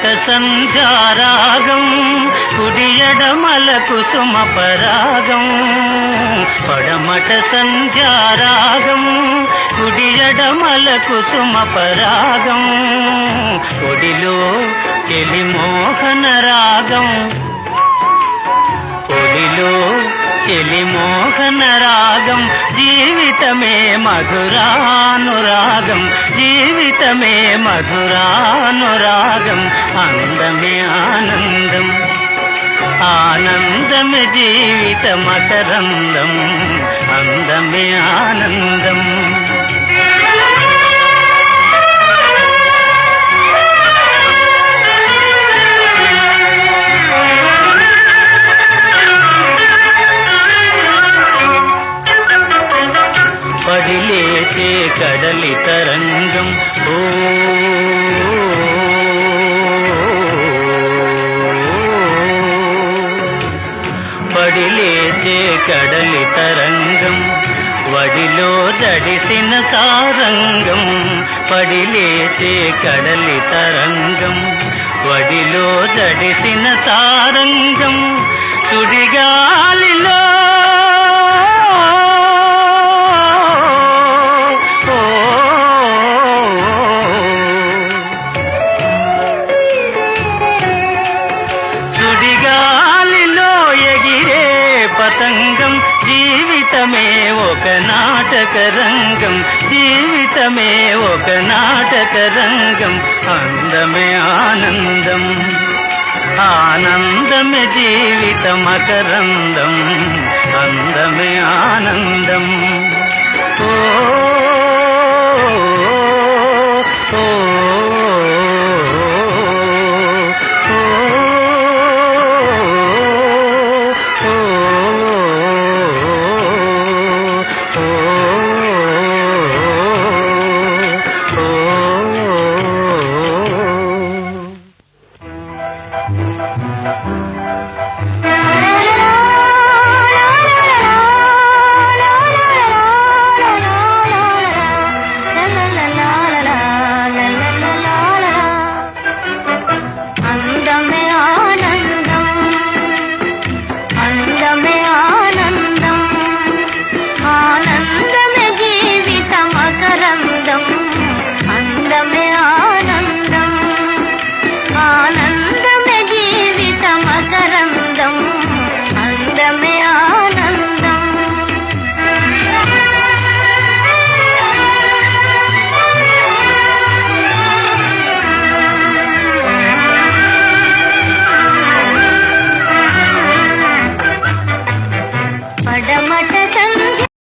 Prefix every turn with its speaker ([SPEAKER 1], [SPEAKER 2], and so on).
[SPEAKER 1] పడమట సంధ్యారాగం కుడియడమల కుసుమ పరాగం పడమట సంధ్యారాగం కుడియడమల కుసుమ పరాగం కొడిలో కెలిమోహన రాగం. కొడిలో కెలి మోహన రాగం జీవితమే మధురానురాగం జీవితమే మధురానురాగం అందమే ఆనందం ఆనందమే జీవిత మకరందం అందమే ఆనందం. వడిలో జడిసిన సారంగం పడిలేచే కడలి తరంగం. వడిలో జడిసిన సారంగం సుడిగాలిలో. సుడిగాలిలో ఎగిరే పతంగం జీవితమే. ఒక నాటక రంగం జీవితమే ఒక నాటక రంగం అందమే ఆనందం ఆనందమే జీవితం అకరందం అందమే ఆనందం.
[SPEAKER 2] అందమే